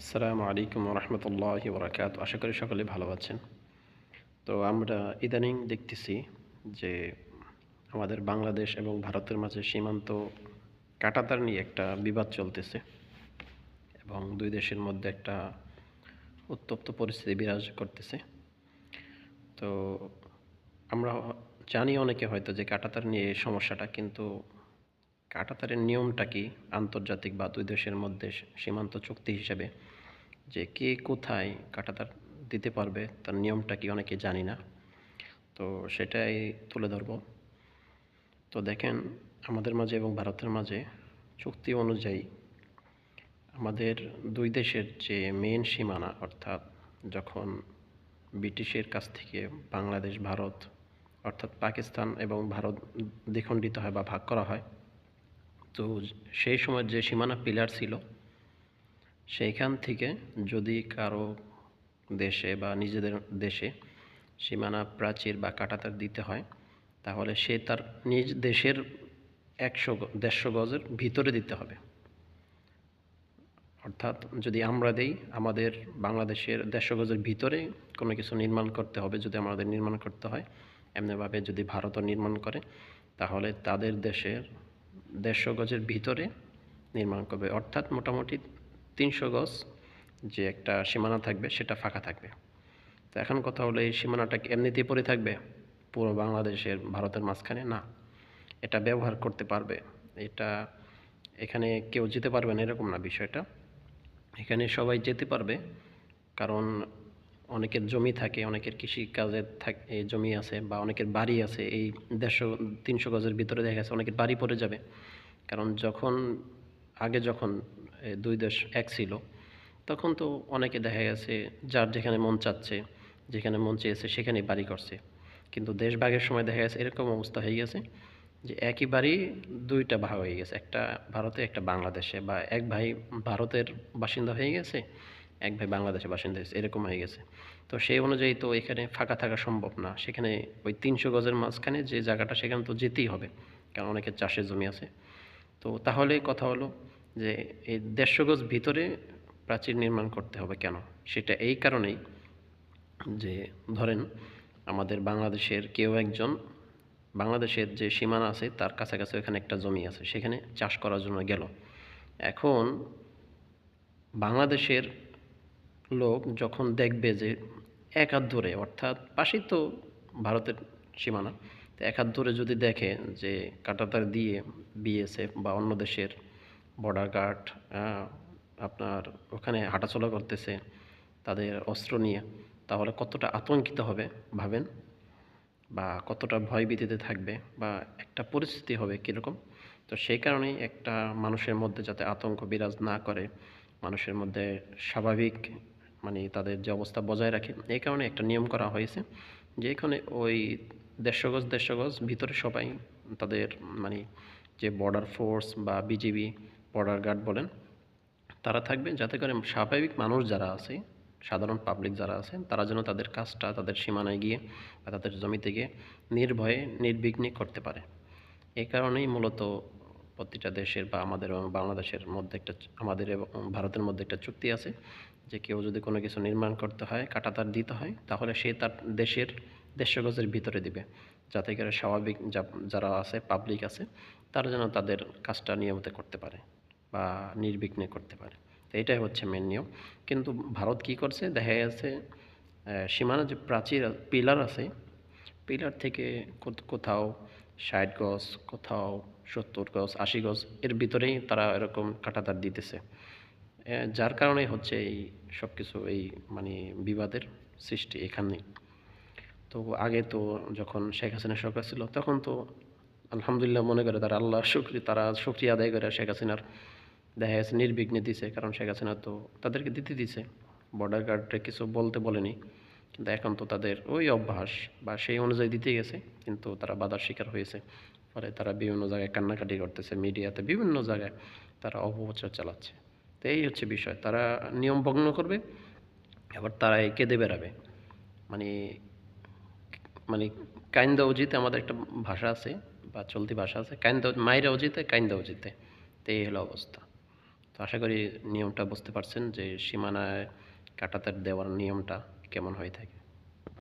আসসালামু আলাইকুম রহমতুল্লাহ বরাকাত আশা করি সকলে ভালো আছেন। তো আমরা ইদানিং দেখতেছি যে আমাদের বাংলাদেশ এবং ভারতের মাঝে সীমান্ত কাটাতার নিয়ে একটা বিবাদ চলতেছে এবং দুই দেশের মধ্যে একটা উত্তপ্ত পরিস্থিতি বিরাজ করতেছে। তো আমরা জানি অনেকে হয়তো যে কাটাতার নিয়ে সমস্যাটা, কিন্তু কাটাতারের নিয়মটা কি আন্তর্জাতিক বা দুই দেশের মধ্যে সীমান্ত চুক্তি হিসেবে? যে কে কোথায় কাটাতার দিতে পারবে তার নিয়মটা কি অনেকে জানি না। তো সেটাই তুলে ধরব। তো দেখেন, আমাদের মাঝে এবং ভারতের মাঝে চুক্তি অনুযায়ী আমাদের দুই দেশের যে মেন সীমানা, অর্থাৎ যখন ব্রিটিশের কাছ থেকে বাংলাদেশ, ভারত, অর্থাৎ পাকিস্তান এবং ভারত দ্বিখণ্ডিত হয় বা ভাগ করা হয় তো সেই সময় যে সীমানা পিলার ছিল, সেইখান থেকে যদি কারও দেশে বা নিজেদের দেশে সীমানা প্রাচীর বা কাটাতার দিতে হয়, তাহলে সে তার নিজ দেশের একশো দেড়শো গজের ভিতরে দিতে হবে। অর্থাৎ যদি আমরা দেই, আমাদের বাংলাদেশের দেড়শো গজের ভিতরে কোনো কিছু নির্মাণ করতে হবে, যদি আমাদের নির্মাণ করতে হয়, এমনিভাবে যদি ভারতও নির্মাণ করে, তাহলে তাদের দেশের দেড়শো গজের ভিতরে নির্মাণ করবে। অর্থাৎ মোটামুটি তিনশো গজ যে একটা সীমানা থাকবে, সেটা ফাঁকা থাকবে। তো এখন কথা হলো, এই সীমানাটা এমনিতেই পড়ে থাকবে? পুরো বাংলাদেশের, ভারতের মাঝখানে? না। এটা ব্যবহার করতে পারবে। এটা এখানে কেউ যেতে পারবে না, এরকম না বিষয়টা। এখানে সবাই যেতে পারবে, কারণ অনেকের জমি থাকে, অনেকের কৃষি কাজের থাকে জমি আছে বা অনেকের বাড়ি আছে, এই দেড়শো, তিনশো গজের ভিতরে দেখা গেছে অনেকের বাড়ি পড়ে যাবে। কারণ যখন, আগে যখন দুই দেশ এক ছিল, তখন তো অনেকে দেখা গেছে যার যেখানে মন চাচ্ছে, যেখানে মন চেয়েছে সেখানেই বাড়ি করছে। কিন্তু দেশ ভাগের সময় দেখা গেছে এরকম অবস্থা হয়ে গেছে যে একই বাড়ি দুইটা ভাগ হয়ে গেছে। একটা ভারতে, একটা বাংলাদেশে বা এক ভাই ভারতের বাসিন্দা হয়ে গেছে এক ভাই বাংলাদেশের বাসিন্দা হয়েছে, এরকম হয়ে গেছে। তো সেই অনুযায়ী তো এখানে ফাঁকা থাকা সম্ভব না। সেখানে ওই তিনশো গজের মাঝখানে যে জায়গাটা, সেখানে তো যেতেই হবে, কারণ অনেকের চাষের জমি আছে। তো তাহলে কথা হলো যে এই দেড়শো গজ ভিতরে প্রাচীর নির্মাণ করতে হবে কেন? সেটা এই কারণেই যে ধরেন আমাদের বাংলাদেশের কেউ একজন, বাংলাদেশের যে সীমানা আছে, তার কাছাকাছি ওখানে একটা জমি আছে, সেখানে চাষ করার জন্য গেল। এখন বাংলাদেশের লোক যখন দেখবে যে এক হাত ধরে অর্থাৎ পাশেই তো ভারতের সীমানা, তো এক হাত ধরে যদি দেখে যে কাটাতার দিয়ে বিএসএফ বা অন্য দেশের বর্ডার গার্ড আপনার ওখানে হাঁটাচলা করতেছে তাদের অস্ত্র নিয়ে, তাহলে কতটা আতঙ্কিত হবে ভাবেন? বা কতটা ভয়ভীতিতে থাকবে? বা একটা পরিস্থিতি হবে কীরকম? তো সেই কারণেই একটা মানুষের মধ্যে যাতে আতঙ্ক বিরাজ না করে, মানুষের মধ্যে স্বাভাবিক মানে তাদের যে অবস্থা বজায় রাখে, এই কারণে একটা নিয়ম করা হয়েছে যে এখানে ওই দেড়শো গজ দেড়শো গজ ভিতরে সবাই তাদের মানে যে বর্ডার ফোর্স বা বিজিবি বর্ডার গার্ড বলেন, তারা থাকবে। যাতে করে স্বাভাবিক মানুষ যারা আছে, সাধারণ পাবলিক যারা আছে, তারা যেন তাদের কাজটা তাদের সীমানায় গিয়ে বা তাদের জমিতে গিয়ে নির্ভয়ে, নির্বিঘ্নে করতে পারে। এই কারণেই মূলত প্রতিটা দেশের বা আমাদের এবং বাংলাদেশের মধ্যে একটা, আমাদের এবং ভারতের মধ্যে একটা চুক্তি আছে যে কেউ যদি কোনো কিছু নির্মাণ করতে হয়, কাটাতার দিতে হয়, তাহলে সে তার দেশের দেড়শো গজের ভিতরে দিবে। যাতে করে স্বাভাবিক যারা আছে পাবলিক আছে, তারা যেন তাদের কাজটা নিয়মিত করতে পারে বা নির্বিঘ্নে করতে পারে। তো এটাই হচ্ছে মেন নিয়ম। কিন্তু ভারত কি করছে? দেখা যাচ্ছে সীমানা যে প্রাচীর পিলার আছে পিলার থেকে কোথ- কোথাও ষাট গজ, কোথাও সত্তর গজ, আশি গজ, এর ভিতরেই তারা এরকম কাটাতার দিতেছে। যার কারণে হচ্ছে এই সব কিছু এই মানে বিবাদের সৃষ্টি এখানেই। তো আগে তো যখন শেখ হাসিনা সরকার ছিল, তখন তো আলহামদুলিল্লাহ মনে করে তারা আল্লাহ শুক্রিয়া তারা শুক্রিয়া আদায় করে শেখ হাসিনার। দেখা গেছে নির্বিঘ্নে দিছে, কারণ শেখ হাসিনা তো তাদেরকে দিতে দিছে। বর্ডার গার্ডে কিছু বলতে বলেনি, কিন্তু এখন তো তাদের ওই অভ্যাস বা সেই অনুযায়ী দিতে গেছে, কিন্তু তারা বাধার শিকার হয়েছে। ফলে তারা বিভিন্ন জায়গায় কান্নাকাটি করতেছে, মিডিয়াতে বিভিন্ন জায়গায় তারা অপপ্রচার চালাচ্ছে। তো এই হচ্ছে বিষয়। তারা নিয়ম ভগ্ন করবে এবার তারা কেঁদে বেড়াবে মানে মানে কাইন্দা অজিতে আমাদের একটা ভাষা আছে, বা চলতি ভাষা আছে, কাইন্দা মাইরা অজিতে, কাইন্দা অজিতে। তো এই হলো অবস্থা। তো আশা করি নিয়মটা বুঝতে পারছেন যে সীমানায় কাটাতে দেওয়ার নিয়মটা কেমন হয়ে থাকে।